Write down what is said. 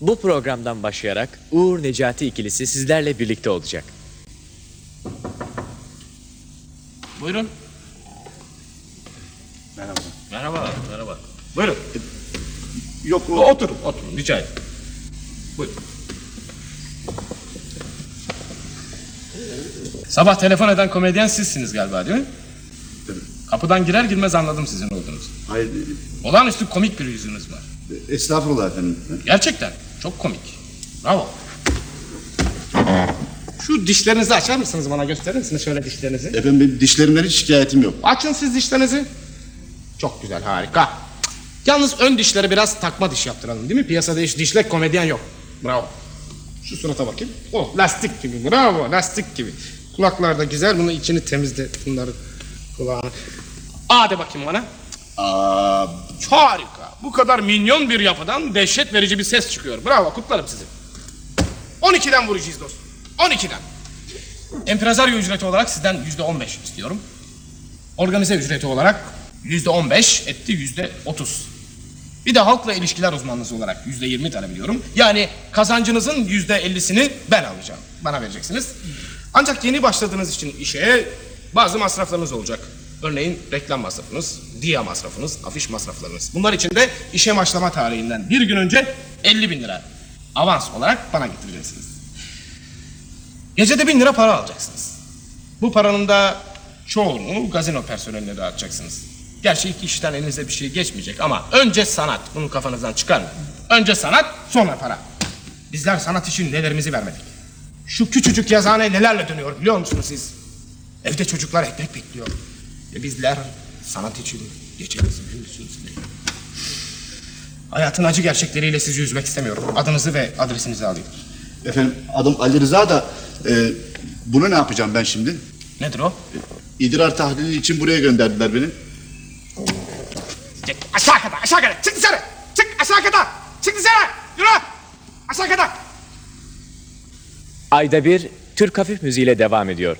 Bu programdan başlayarak Uğur Necati ikilisi sizlerle birlikte olacak. Buyurun. Merhaba. Merhaba, merhaba. Buyurun. Yok o Oturun, oturun. Rica ederim. Buyurun. Sabah telefon eden komedyen sizsiniz galiba değil mi? Kapıdan girer girmez anladım sizin olduğunuzu. hayır Olağanüstü komik bir yüzünüz var. estağfurullah efendim. Gerçekten çok komik. Bravo. Şu dişlerinizi açar mısınız bana gösterir misiniz şöyle dişlerinizi? Efendim benim dişlerimden hiç şikayetim yok. Açın siz dişlerinizi. Çok güzel harika. Yalnız ön dişleri biraz takma diş yaptıralım değil mi? Piyasada hiç dişlek komedyen yok. Bravo. Şu surata bakayım. Oh lastik gibi bravo lastik gibi. Kulaklar da güzel bunu içini temizle bunları kulağını. Hadi bakayım bana. Aa, Harika. Bu kadar minyon bir yapıdan dehşet verici bir ses çıkıyor. Bravo kutlarım sizi. 12'den vuracağız dostum. 12'den. Empresario ücreti olarak sizden yüzde 15 istiyorum. Organize ücreti olarak yüzde 15 etti yüzde 30. Bir de halkla ilişkiler uzmanınız olarak yüzde 20 talep ediyorum. Yani kazancınızın yüzde 50'sini ben alacağım. Bana vereceksiniz. Ancak yeni başladığınız için işe bazı masraflarınız olacak. Örneğin reklam masrafınız, dia masrafınız, afiş masraflarınız. Bunlar için de işe başlama tarihinden bir gün önce 50 bin lira avans olarak bana getireceksiniz. Gecede bin lira para alacaksınız. Bu paranın da çoğunu gazino personeline dağıtacaksınız. Gerçi ilk işten elinize bir şey geçmeyecek ama önce sanat. Bunu kafanızdan çıkarmayın. Önce sanat, sonra para. Bizler sanat için nelerimizi vermedik. Şu küçücük yazıhane nelerle dönüyor biliyor musunuz siz? Evde çocuklar ekmek bekliyor. Ve bizler sanat için gündüzümüzü veriyoruz. Hayatın acı gerçekleriyle sizi üzmek istemiyorum. Adınızı ve adresinizi alayım. efendim adım Ali Rıza da e, bunu ne yapacağım ben şimdi? Nedir o? İdrar tahlili için buraya gönderdiler beni. Çık aşağı kadar aşağı kadar çık dışarı çık aşağı kadar çık dışarı yürü aşağı kadar Ayda bir Türk hafif müziğiyle devam ediyor.